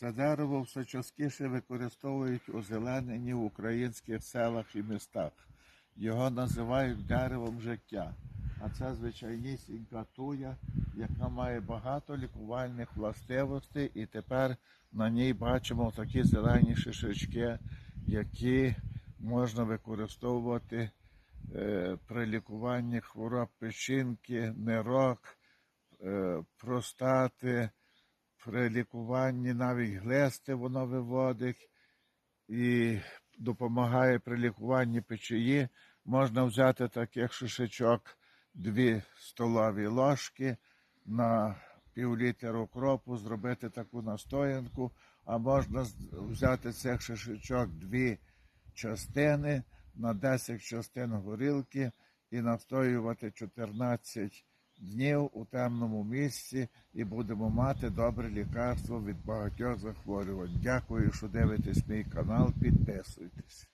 Це дерево все частіше використовують у зелененні в українських селах і містах. Його називають деревом життя. А це звичайнісінька туя, яка має багато лікувальних властивостей, і тепер на ній бачимо такі зелені шишечки, які можна використовувати е, при лікуванні хвороб печінки, нирок, е, простати, при лікуванні навіть глисти воно виводить і допомагає при лікуванні печії. Можна взяти таких шишечок дві столові ложки на пів літра укропу, зробити таку настоянку, а можна взяти цих шишечок дві частини на 10 частин горілки і настоювати 14 днів у темному місці, і будемо мати добре лікарство від багатьох захворювань. Дякую, що дивитесь мій канал. Підписуйтесь.